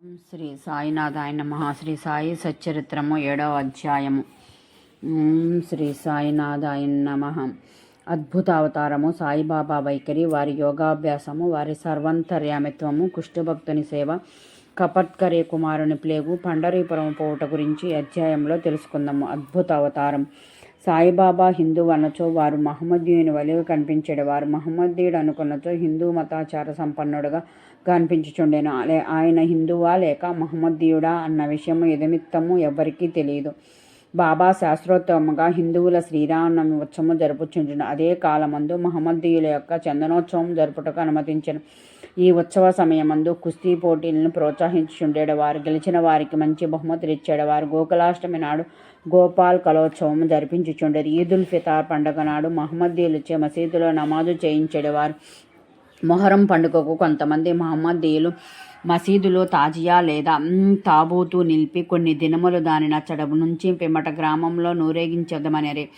శ్రీ సాయినాథాయ నమ. శ్రీ సాయి సచ్చరిత్రము ఏడవ అధ్యాయము. శ్రీ సాయినాథాయ నమ. అద్భుత అవతారము సాయిబాబా వైఖరి వారి యోగాభ్యాసము వారి సర్వంతర్యామిత్వము కుష్ఠభక్తుని సేవ కపట్కరే కుమారుని ప్లేగు పండరీపురం పోవుట గురించి అధ్యాయంలో తెలుసుకుందాము. అద్భుత అవతారం సాయిబాబా హిందూ అనచో వారు మహమ్మదీయుని వలె కనిపించేడు. వారు మహమ్మదీయుడు అనుకున్నచో హిందూ మతాచార సంపన్నుడుగా కనిపించుచుండెను. అలే ఆయన హిందువా లేక మహమ్మదీయుడా అన్న విషయము ఎదమిత్తము ఎవ్వరికీ తెలియదు. బాబా శాస్త్రోత్తముగా హిందువుల శ్రీరామనవమి ఉత్సవం జరుపుచుండు అదే కాలమందు మహమ్మదీయుల యొక్క చందనోత్సవం జరుపుటకు అనుమతించను. ఈ ఉత్సవ సమయమందు కుస్తీ పోటీలను ప్రోత్సహించుండేవారు గెలిచిన వారికి మంచి బహుమతులు ఇచ్చేడవారు. గోకులాష్టమి నాడు గోపాల్ కలోత్సవం జరిపించుచుండేది. ఈదుల్ ఫితార్ పండుగ నాడు మహమ్మదీయులచే మసీదులో నమాజు చేయించేవారు మొహరం పండుగకు కొంతమంది మహమ్మదీయులు మసీదులో తాజియా లేదా తాబూతు నిలిపి కొన్ని దినములు దాని నచ్చడం నుంచి పిమ్మట గ్రామంలో నూరేగించదమనిరి.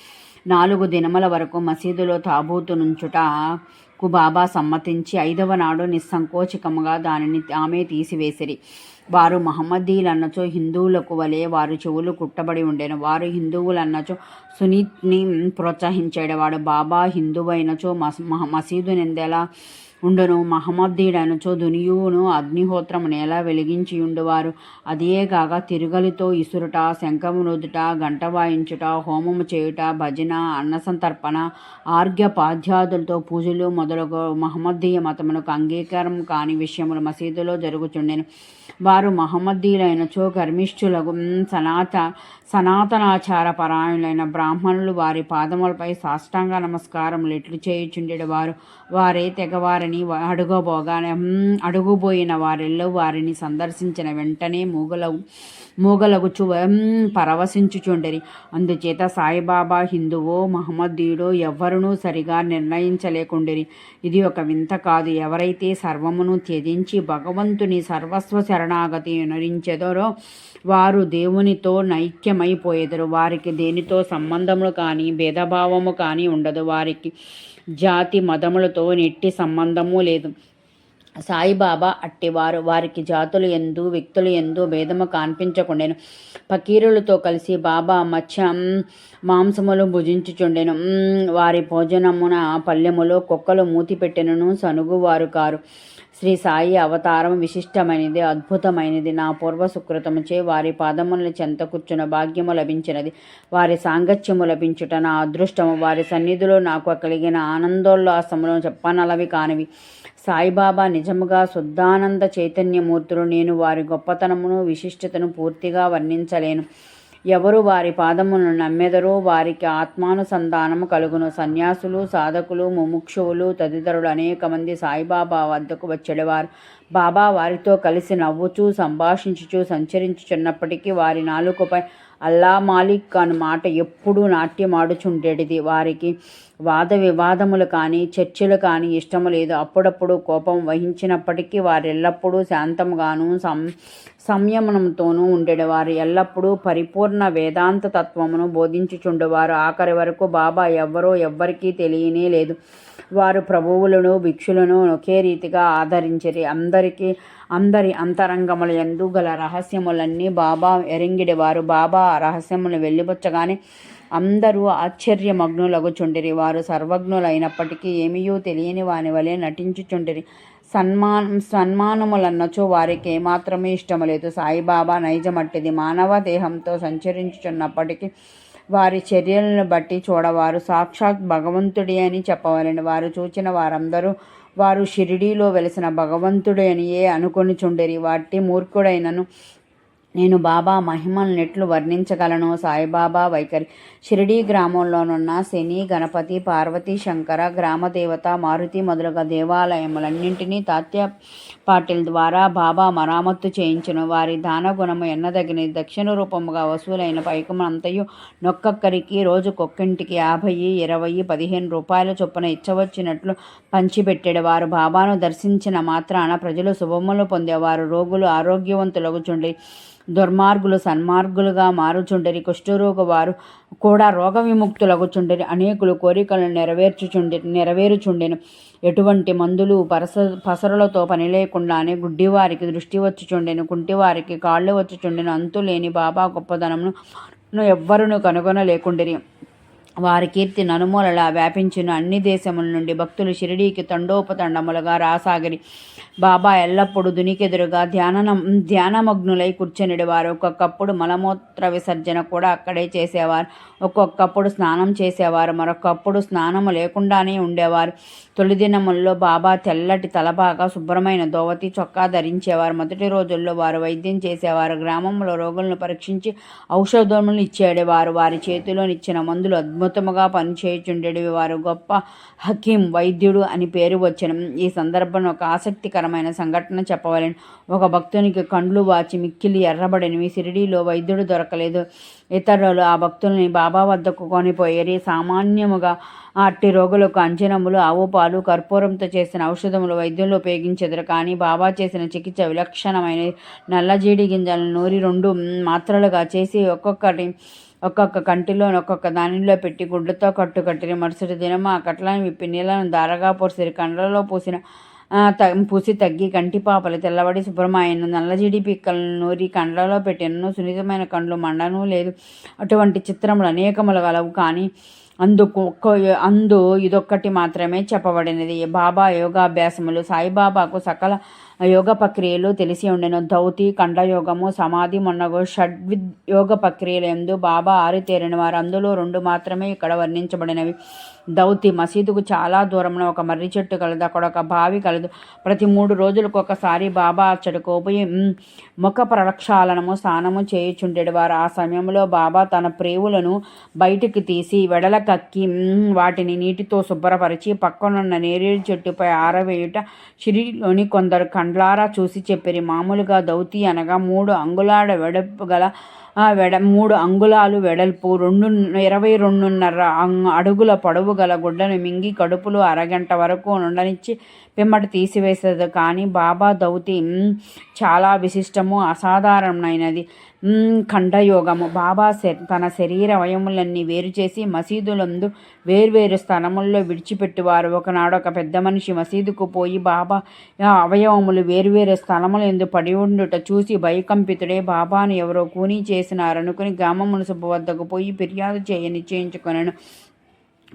నాలుగు దినముల వరకు మసీదులో తాబూతు నుంచుట కు బాబా సమ్మతించి ఐదవ నాడు నిస్సంకోచకముగా దానిని ఆమె తీసివేసిరి. వారు మహమ్మదీలన్నచో హిందువులకు వలె వారు చెవులు కుట్టబడి ఉండేను. వారు హిందువులన్నచో సునీత్ని ప్రోత్సహించేవాడు బాబా హిందువైనచో మస్ మసీదు నిందెలా ఉండును. మహమ్మదీయుడనుచో దునియువును అగ్నిహోత్రము నేల వెలిగించి ఉండువారు? అదేగాక తిరుగలితో ఇసురుట శంఖమునుదుట గంట వాయించుట హోమము చేయుట భజన అన్నసంతర్పణ ఆర్ఘ్యపాధ్యాదులతో పూజలు మొదలగు మహమ్మదీయ మతమునకు అంగీకారం కాని విషయములు మసీదులో జరుగుచుండెను. వారు మహమ్మదీయులైనచో గర్మిష్ఠులకు సనాత సనాతనాచార పరాయణులైన బ్రాహ్మణులు వారి పాదములపై సాష్టాంగ నమస్కారములు ఎట్లు చేయుచుండెడు వారు. వారే తెగవారిని అడుగబోగానే అడుగుబోయిన వారిల్లో వారిని సందర్శించిన వెంటనే మూగలవు మూగలగుచు మ్, పరవశించుచుండెరి. అందుచేత సాయిబాబా హిందువో మహమ్మదీయుడో ఎవ్వరునూ సరిగా నిర్ణయించలేకుండిరి. ఇది ఒక వింత కాదు. ఎవరైతే సర్వమును త్యజించి భగవంతుని సర్వస్వ శరణాగతి అనురించెదరో వారు దేవునితో నైక్యమైపోయేదరు. వారికి దేనితో సంబంధములు కానీ భేదభావము కానీ ఉండదు. వారికి జాతి మతములతో నెట్టి సంబంధము లేదు. సాయిబాబా అట్టివారు వారికి జాతులు ఎందు వ్యక్తులు ఎందు భేదము కనిపించకుండెను. పకీరులతో కలిసి బాబా మత్స్యం మాంసములు భుజించుచుండెను. వారి భోజనమున పల్లెములో కుక్కలు మూతి పెట్టెనను సనుగువారు కారు. శ్రీ సాయి అవతారం విశిష్టమైనది అద్భుతమైనది. నా పూర్వ సుకృతముచే వారి పాదములను చెంత కూర్చున్న భాగ్యము లభించినది. వారి సాంగత్యము లభించుట నా అదృష్టము. వారి సన్నిధిలో నాకు కలిగిన ఆనందోల్లాసములు చెప్పనలవి కానివి. సాయిబాబా నిజముగా శుద్ధానంద చైతన్యమూర్తులు. నేను వారి గొప్పతనమును విశిష్టతను పూర్తిగా వర్ణించలేను. ఎవరు వారి పాదములను నమ్మెదరో వారికి ఆత్మానుసంధానము కలుగును. సన్యాసులు సాధకులు ముముక్షువులు తదితరులు అనేక మంది సాయిబాబా వద్దకు వచ్చేవారు బాబా వారితో కలిసి నవ్వుచూ సంభాషించుచూ సంచరించుచున్నప్పటికీ వారి నాలుకపై అల్లా మాలిక్ అను మాట ఎప్పుడూ నాట్యమాడుచుండేటిది వారికి వాద వివాదములు కానీ చర్చలు కానీ ఇష్టము లేదు. అప్పుడప్పుడు కోపం వహించినప్పటికీ వారు ఎల్లప్పుడూ శాంతముగాను సం సంయమనంతోనూ ఉండేవారు ఎల్లప్పుడూ పరిపూర్ణ వేదాంత తత్వమును బోధించుచుండేవారు. ఆఖరి వరకు బాబా ఎవ్వరో ఎవ్వరికీ తెలియనే లేదు. వారు ప్రభువులను భిక్షులను ఒకే రీతిగా ఆదరించిరి. అందరికీ అందరి అంతరంగముల ఎందు గల రహస్యములన్నీ బాబా ఎరింగిడివారు. బాబా ఆ రహస్యములు వెళ్ళిపుచ్చగానే అందరూ ఆశ్చర్యమగ్నులగుచుండిరి. వారు సర్వజ్ఞులైనప్పటికీ ఏమీయూ తెలియని వాని వలె నటించుచుండిరి. సన్మానం సన్మానములన్నచో వారికి ఏమాత్రమే ఇష్టము లేదు సాయిబాబా నైజమట్టిది. మానవ దేహంతో సంచరించుచున్నప్పటికీ వారి చర్యలను బట్టి చూడవారు. సాక్షాత్ భగవంతుడి అని చెప్పవలని. వారు చూచిన వారందరూ వారు షిరిడీలో వెలిసిన భగవంతుడు అనియే అనుకొని చుండెరి. వాటి మూర్ఖుడైనను నేను బాబా మహిమలను నెట్లు వర్ణించగలను. సాయిబాబా వైఖరి. షిరిడీ గ్రామంలోనున్న శని గణపతి పార్వతీ శంకర గ్రామదేవత మారుతి మొదలుగా దేవాలయములన్నింటినీ తాత్య పాటిల్ ద్వారా బాబా మరామత్తు చేయించును. వారి దాన గుణము ఎన్నదగినది. దక్షిణ రూపముగా వసూలైన పైకమంతయు నొక్కొక్కరికి రోజుకొక్కింటికి యాభై ఇరవై పదిహేను రూపాయల చొప్పున ఇచ్చవచ్చినట్లు పంచిపెట్టాడు. వారు బాబాను దర్శించిన మాత్రాన ప్రజలు శుభములు పొందేవారు. రోగులు ఆరోగ్యవంతులగుచుండి. దుర్మార్గులు సన్మార్గులుగా మారుచుండరి కుష్ఠరోగ వారు కూడా రోగ విముక్తులగుచుండరి అనేకులు కోరికలను నెరవేర్చుచుండి నెరవేరుచుండెను. ఎటువంటి మందులు పరస పసరులతో పని లేకుండానే గుడ్డివారికి దృష్టి వచ్చుచుండెను కుంటివారికి కాళ్ళు వచ్చుచుండెను అంతులేని బాబా గొప్పదనమును ఎవ్వరును కనుగొనలేకుండిరి వారి కీర్తి నలుమూలలా వ్యాపించిన. అన్ని దేశముల నుండి భక్తులు షిరిడీకి తండోపతండములుగా రాసాగిరి. బాబా ఎల్లప్పుడూ దునికెదురుగా ధ్యాన ధ్యానమగ్నులై కూర్చొనిడి వారు ఒక్కొక్కప్పుడు మలమూత్ర విసర్జన కూడా అక్కడే చేసేవారు. ఒక్కొక్కప్పుడు స్నానం చేసేవారు. మరొకప్పుడు స్నానము లేకుండానే ఉండేవారు. తొలి దినముల్లో బాబా తెల్లటి తలబాగా శుభ్రమైన దోవతి చొక్కా ధరించేవారు. మొదటి రోజుల్లో వారు వైద్యం చేసేవారు. గ్రామంలో రోగులను పరీక్షించి ఔషధములు ఇచ్చేవారు. వారి చేతిలోనిచ్చిన మందులు అద్భుతముగా పనిచేయుచుండేవి వారు గొప్ప హకీం వైద్యుడు అని పేరు వచ్చిన. ఈ సందర్భంలో ఒక ఆసక్తికరమైన సంఘటన చెప్పవలను. ఒక భక్తునికి కండ్లు వాచి మిక్కిలి ఎర్రబడినవి సిరిడీలో వైద్యుడు దొరకలేదు. ఇతరులు ఆ భక్తుల్ని బాబా వద్దకు కొనిపోయేరి. సామాన్యముగా అట్టి రోగులకు అంజనములు ఆవు పాలు కర్పూరంతో చేసిన ఔషధములు వైద్యులు ఉపయోగించెదరు. కానీ బాబా చేసిన చికిత్స విలక్షణమైన నల్లజీడి గింజలను నూరి రెండు మాత్రలుగా చేసి ఒక్కొక్కటి ఒక్కొక్క కంటిలో ఒక్కొక్క దానిలో పెట్టి గుడ్లతో కట్టు కట్టిన మరుసటి దినం ఆ కట్లను విప్పి నీళ్ళను దారగా పోసిరి కండ్లలో పూసిన పూసి తగ్గి కంటి పాపలు తెల్లబడి శుభ్రమాయను నల్లజిడి పిక్కలను నూరి కండ్లలో పెట్టినను సున్నితమైన కండ్లు మండను లేదు. అటువంటి చిత్రములు అనేకములు గలవు కానీ అందుకు అందు ఇదొక్కటి మాత్రమే చెప్పబడినది. బాబా యోగాభ్యాసములు సాయిబాబాకు సకల యోగ ప్రక్రియలు తెలిసి ఉండెను. ధౌతి కండయోగము సమాధి మొన్నగు షడ్విద్ యోగ ప్రక్రియలు ఎందు బాబా ఆరితేరిన వారు అందులో రెండు మాత్రమే ఇక్కడ వర్ణించబడినవి. దౌతి మసీదుకు చాలా దూరంలో ఒక మర్రి చెట్టు కలదు అక్కడ ఒక బావి కలదు. ప్రతి మూడు రోజులకు ఒకసారి బాబా అచ్చడికి పోయి ముఖ ప్రక్షాళనము స్నానము చేయుచుండేడు వారు. ఆ సమయంలో బాబా తన ప్రేవులను బయటికి తీసి వెడల కక్కి వాటిని నీటితో శుభ్రపరిచి పక్కనున్న నేరేడు చెట్టుపై ఆరవేయుట షిరిలోని కొందరు కండ్లారా చూసి చెప్పిరి. మామూలుగా దౌతి అనగా మూడు అంగుళాల వెడపు గల వెడ మూడు అంగుళాలు వెడల్పు రెండు ఇరవై రెండున్నర అడుగుల పొడవు గల గుడ్డను మింగి కడుపులో అరగంట వరకు ఉండనిచ్చి పిమ్మట తీసివేసేది. కానీ బాబా దౌతి చాలా విశిష్టము అసాధారణమైనది. ఖండయోగము. బాబా తన శరీర అవయములన్నీ వేరు చేసి మసీదులందు వేర్వేరు స్థలముల్లో విడిచిపెట్టువారు. ఒకనాడు ఒక పెద్ద మనిషి మసీదుకు పోయి బాబా అవయవములు వేర్వేరు స్థలములు స్థలములందు పడి ఉండుట చూసి భయకంపితుడే బాబాను ఎవరో కూనీ చేసినారనుకుని గ్రామ మున్సిప వద్దకు పోయి ఫిర్యాదు చేయ నిశ్చయించుకొనను.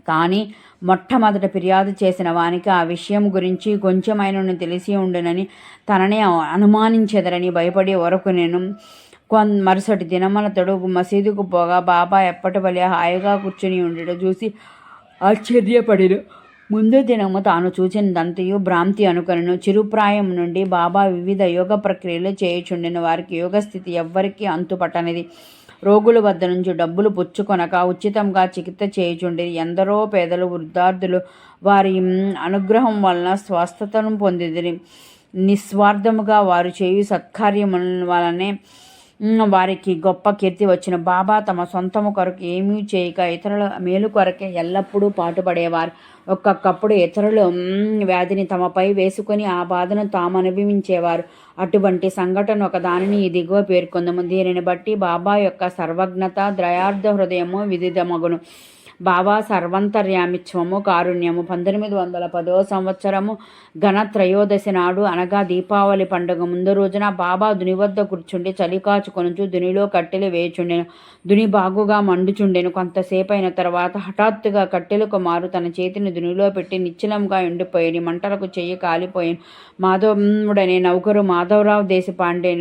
కానీ మొట్టమొదట ఫిర్యాదు చేసిన వానికి ఆ విషయం గురించి కొంచెమైనను తెలిసి ఉండునని తననే అనుమానించెదరని భయపడే వరకు నేను కొన్ మరుసటి దినమల తడుగు మసీదుకు పోగా బాబా ఎప్పటి వలె హాయిగా కూర్చుని ఉండడం చూసి ఆశ్చర్యపడిను ముందు దినము తాను చూచినదంతయు భ్రాంతి అనుకను చిరుప్రాయం నుండి బాబా వివిధ యోగ ప్రక్రియలు చేయుచుండిన. వారికి యోగస్థితి ఎవ్వరికీ అంతుపట్టనిది. రోగుల వద్ద నుంచి డబ్బులు పుచ్చుకొనక ఉచితంగా చికిత్స చేయుచుండేది. ఎందరో పేదలు వృద్ధార్థులు వారి అనుగ్రహం వలన స్వస్థతను పొందిది నిస్వార్థముగా వారు చేయు సత్కార్యముల వలనే వారికి గొప్ప కీర్తి వచ్చిన బాబా తమ సొంతము కొరకు ఏమీ చేయక ఇతరుల మేలు కొరకే ఎల్లప్పుడూ పాటుపడేవారు. ఒక్కొక్కప్పుడు ఇతరులు వ్యాధిని తమపై వేసుకొని ఆ బాధను తాము అనుభవించేవారు. అటువంటి సంఘటన ఒక దానిని ఇదిగో పేర్కొందము. దీనిని బట్టి బాబా యొక్క సర్వజ్ఞత ద్రయార్థ హృదయము విదితమగును. బాబా సర్వంతర్యామిత్వము కారుణ్యము. పంతొమ్మిది వందల పదో సంవత్సరము ఘన త్రయోదశి నాడు అనగా దీపావళి పండుగ. ముందు రోజున బాబా దుని వద్ద కూర్చుండి చలి కాచుకొనుచు దునిలో కట్టెలు వేయుచుండెను. దుని బాగుగా మండుచుండెను. కొంతసేపు అయిన తర్వాత హఠాత్తుగా కట్టెలు కుమారు తన చేతిని దునిలో పెట్టి నిశ్చలంగా ఎండిపోయి మంటలకు చెయ్యి కాలిపోయాను. మాధవుడనే నౌకరు మాధవరావు దేశపాండే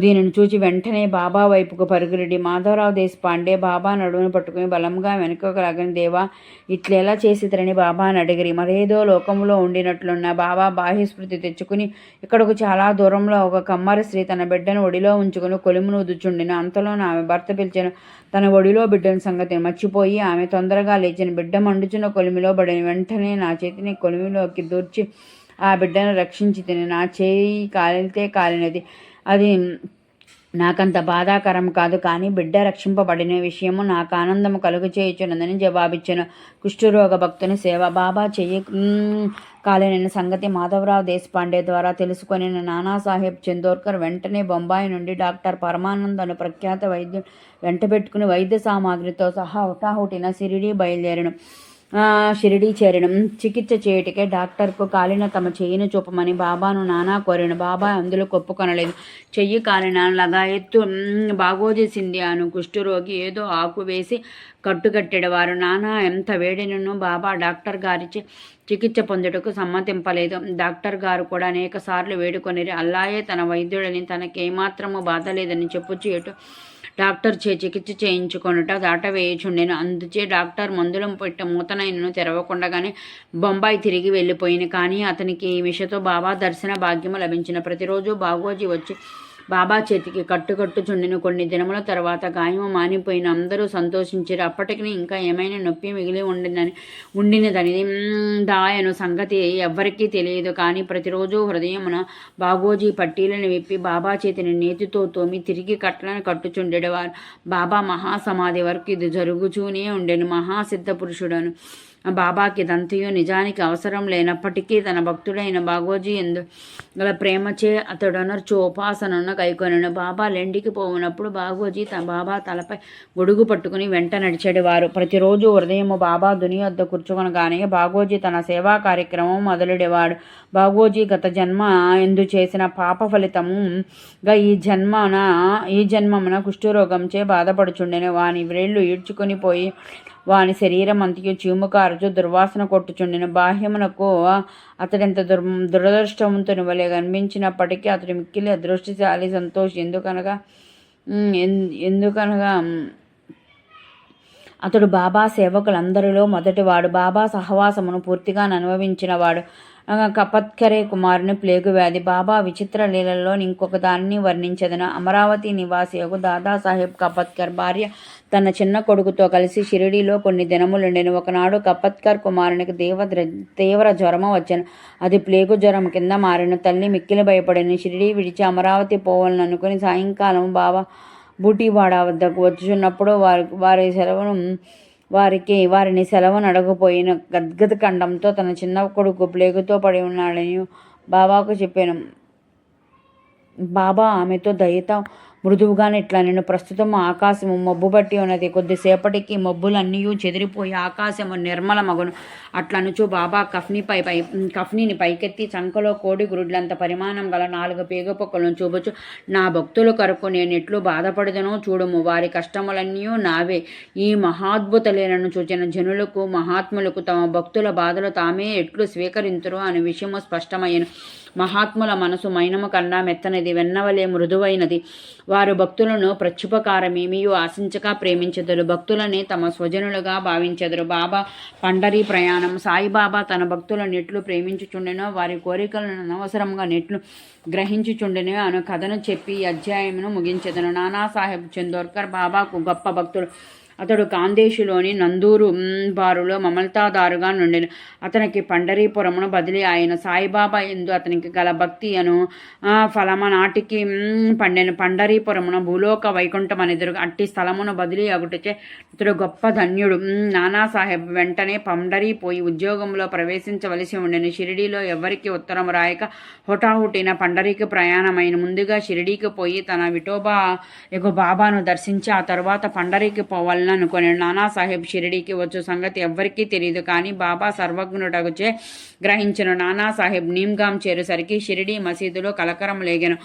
దీనిని చూచి వెంటనే బాబా వైపుకు పరుగురెడ్డి మాధవరావు దేశపాండే బాబా నడువును పట్టుకుని బలంగా వెనుక లాగని దేవా ఇట్లెలా చేసితరని బాబాని అడిగిరి. మరేదో లోకంలో ఉండినట్లున్న బాబా బాహ్యస్మృతి తెచ్చుకుని ఇక్కడకు చాలా దూరంలో ఒక కమ్మరి స్త్రీ తన బిడ్డను ఒడిలో ఉంచుకుని కొలుమును ఉదుచుండిన అంతలోన ఆమె భర్త పిలిచిన తన ఒడిలో బిడ్డని సంగతిని మర్చిపోయి ఆమె తొందరగా లేచిన బిడ్డ మండుచున్న కొలిమిలో పడిన వెంటనే నా చేతిని కొలిమిలోకి దూర్చి ఆ బిడ్డను రక్షించి తిని నా చేయి కాలితే కాలినది. అది నాకంత బాధాకరం కాదు కానీ బిడ్డ రక్షింపబడిన విషయము నాకు ఆనందము కలుగు చేయుచున్నదని జవాబిచ్చాను. కుష్ఠరోగ భక్తుని సేవ బాబా చెయ్యి. కాలేనైన సంగతి మాధవరావు దేశపాండే ద్వారా తెలుసుకొని నానాసాహెబ్ చందోర్కర్ వెంటనే బొంబాయి నుండి డాక్టర్ పరమానంద్ అను ప్రఖ్యాత వైద్యుడు వెంటబెట్టుకుని వైద్య సామాగ్రితో సహా హుటాహుటిన సిరిడి బయలుదేరను. షిరిడీ చేరడం చికిత్స చేయుటకే డాక్టర్కు కాలిన తమ చెయ్యిని చూపమని బాబాను నానా కోరిన. బాబా అందులో కొప్పుకొనలేదు చెయ్యి కాలిన లగాయత్తు బాగోజేసింది అను కుష్ఠరోగి ఏదో ఆకు వేసి కట్టుకట్టెడు వారు నానా ఎంత వేడినను బాబా డాక్టర్ గారిచి చికిత్స పొందుటకు సమ్మతింపలేదు. డాక్టర్ గారు కూడా అనేక సార్లు వేడుకొనిరి అల్లాయే తన వైద్యుడని తనకేమాత్రము బాధ లేదని చెప్పుచు ఎటు డాక్టర్ చే చికిత్స చేయించుకొనుట దాటవేయుచుండెను. అందుచే డాక్టర్ మందులం పెట్ట మూతనైనను తెరవకుండగానే బొంబాయి తిరిగి వెళ్ళిపోయింది కానీ అతనికి ఈ విషతో బాబా దర్శన భాగ్యము లభించిన. ప్రతిరోజు బాగోజీ వచ్చి బాబా చేతికి కట్టుకట్టుచుండిన కొన్ని దినముల తర్వాత గాయము మానిపోయిన అందరూ సంతోషించారు. అప్పటికి ఇంకా ఏమైనా నొప్పి మిగిలి ఉండిందని ఉండినదని దాయను సంగతి ఎవ్వరికీ తెలియదు. కానీ ప్రతిరోజు హృదయమున బాగోజీ పట్టీలను విప్పి బాబా చేతిని నేతితో తోమి తిరిగి కట్టలను కట్టుచుండేవారు బాబా మహాసమాధి వరకు ఇది జరుగుచూనే ఉండెను. మహాసిద్ధ పురుషుడను బాబాకి దంతయు నిజానికి అవసరం లేనప్పటికీ తన భక్తుడైన బాగోజీ ఎందు గల ప్రేమచే అతడనర్చు ఉపాసనను కైకొనను. బాబా లెండికి పోవునప్పుడు బాగోజీ తన బాబా తలపై గొడుగు పట్టుకుని వెంట నడిచేవారు ప్రతిరోజు ఉదయము బాబా దుని వద్ద కూర్చుకొనగానే బాగోజీ తన సేవా కార్యక్రమం మొదలెడేవాడు. బాగోజీ గత జన్మ ఎందు చేసిన పాప ఫలితముగా ఈ జన్మన ఈ జన్మమున కుష్ఠరోగంచే బాధపడుచుండెను. వాని వ్రేళ్ళు ఈడ్చుకొని పోయి వాని శరీరం అంతకు చీముకారుచు దుర్వాసన కొట్టుచుండిన. బాహ్యమునకు అతడెంత దుర్ దురదృష్టవంతుని వలె కనిపించినప్పటికీ అతడు మిక్కిలి అదృష్టశాలి సంతోష్. ఎందుకనగా ఎందుకనగా అతడు బాబా సేవకులందరిలో మొదటివాడు. బాబా సహవాసమును పూర్తిగా అనుభవించినవాడు. కపత్కరే కుమారుని ప్లేగు వ్యాధి. బాబా విచిత్ర లీలల్లో ఇంకొక దానిని వర్ణించదన. అమరావతి నివాసియకు దాదాసాహెబ్ కపత్కర్ భార్య తన చిన్న కొడుకుతో కలిసి షిరిడీలో కొన్ని దినములుండెను. ఒకనాడు కపత్కర్ కుమారునికి దేవ తీవ్ర జ్వరము వచ్చాను. అది ప్లేగు జ్వరం కింద మారిన. తల్లి మిక్కిలి భయపడిన. షిరిడీ విడిచి అమరావతి పోవాలని అనుకుని సాయంకాలం బాబా బూటీవాడ వద్దకు వచ్చున్నప్పుడు వారి వారి సెలవును వారికి వారిని సెలవు అడగపోయిన గద్గద ఖండంతో తన చిన్న కొడుకు ప్లేగుతో పడి ఉన్నాడని బాబాకు చెప్పాను. బాబా ఆమెతో దయతో మృదువుగానే ఇట్లా నేను ప్రస్తుతం ఆకాశము మబ్బుబట్టి ఉన్నది. కొద్దిసేపటికి మబ్బులన్నీ చెదిరిపోయి ఆకాశము నిర్మల మగును అట్లనుచు బాబా కఫ్నీపై పై కఫ్నీని పైకెత్తి చంకలో కోడి గురుడ్లంత పరిమాణం గల నాలుగు పేగపొక్కలను చూపచ్చు నా భక్తులు కొరకు నేను ఎట్లు బాధపడదనో చూడము. వారి కష్టములన్నీ నావే. ఈ మహాద్భుతలేనను చూచిన జనులకు మహాత్ములకు తమ భక్తుల బాధలు తామే ఎట్లు స్వీకరించరు అనే విషయము స్పష్టమయ్యను. మహాత్ముల మనసు మైనము కన్నా మెత్తనిది వెన్నవలే మృదువైనది. వారు భక్తులను ప్రత్యుపకారమేమియూ ఆశించక ప్రేమించెదరు. భక్తులని తమ స్వజనులుగా భావించెదరు. బాబా పండరీ ప్రయాణం. సాయిబాబా తన భక్తుల నెట్లు ప్రేమించుచుండెనో వారి కోరికలను అనవసరంగా నెట్లు గ్రహించుచుండెనో అను కథను చెప్పి అధ్యాయమును ముగించెదను. నానాసాహెబ్ చందోర్కర్ బాబాకు గొప్ప భక్తుడు. అతడు కాందేశులోని నందూరు బారులో మమల్తాదారుగా నుండెను. అతనికి పండరీపురమును బదిలీ ఆయన సాయిబాబా ఎందు అతనికి గల భక్తి అను ఫలమ నాటికి పండెను. పండరీపురమున భూలోక వైకుంఠం ఎదురు అట్టి స్థలమును బదిలీ అగుటచే అతడు గొప్ప ధన్యుడు. నానాసాహెబ్ వెంటనే పండరీ పోయి ఉద్యోగంలో ప్రవేశించవలసి ఉండెను. షిరిడీలో ఎవరికి ఉత్తరం రాయక హుటాహుటిన పండరీకి ప్రయాణమైన ముందుగా షిరిడీకి పోయి తన విఠోబా యొక్క బాబాను దర్శించి ఆ తర్వాత పండరీకి పోవాలని అనుకుని నానాసాహెబ్ షిరిడీకి వచ్చు సంగతి ఎవ్వరికీ తెలియదు కానీ బాబా సర్వజ్ఞుడగుచే గ్రహించిన. నానాసాహెబ్ నీమ్గాం చేరేసరికి షిరిడీ మసీదులో కలకరం లేగాను.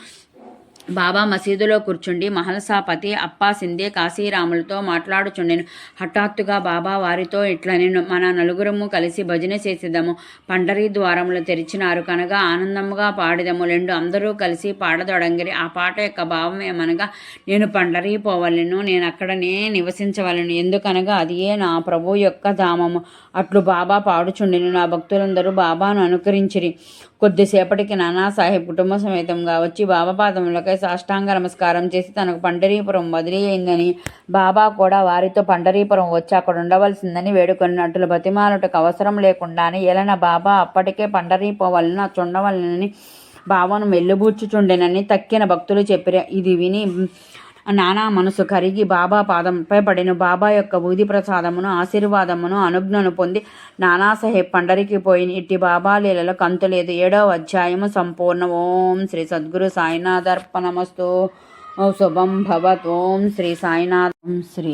బాబా మసీదులో కూర్చుండి మహల్సాపతి అప్పా సిందే కాశీరాములతో మాట్లాడుచుండెను. హఠాత్తుగా బాబా వారితో నేను మన నలుగురము కలిసి భజన చేసేదము. పండరీ ద్వారములు తెరిచినారు కనుక ఆనందముగా పాడిదము. రెండు అందరూ కలిసి పాడదొడంగిరి. ఆ పాట యొక్క భావం ఏమనగా నేను పండరీ పోవలను నేను అక్కడనే నివసించవలను. ఎందుకనగా అదియే నా ప్రభు యొక్క ధామము. అట్లు బాబా పాడుచుండెను. నా భక్తులందరూ బాబాను అనుకరించిరి. కొద్దిసేపటికి నానాసాహెబ్ కుటుంబ సమేతంగా వచ్చి బాబా పాదములకై సాష్టాంగ నమస్కారం చేసి తనకు పండరీపురం బదిలీ అయిందని బాబా కూడా వారితో పండరీపురం వచ్చి అక్కడ ఉండవలసిందని వేడుకొన్నట్లు బతిమాలుటకు అవసరం లేకుండానే ఎలన బాబా అప్పటికే పండరీపోవలన చుండవలనని బాబాను మెల్లుబూర్చుచుండెనని తక్కిన భక్తులు చెప్పిన ఇది విని నానా మనసు కరిగి బాబా పాదంపై పడిన. బాబా యొక్క బూది ప్రసాదమును ఆశీర్వాదమును అనుజ్ఞను పొంది నానాసాహెబ్ పండరికి పోయిన ఇట్టి బాబా లీలలో కంతులేదు. ఏడవ అధ్యాయము సంపూర్ణ. ఓం శ్రీ సద్గురు సాయినాథర్పణమస్తు. శుభం భవత్. ఓం శ్రీ సాయినాథం. శ్రీ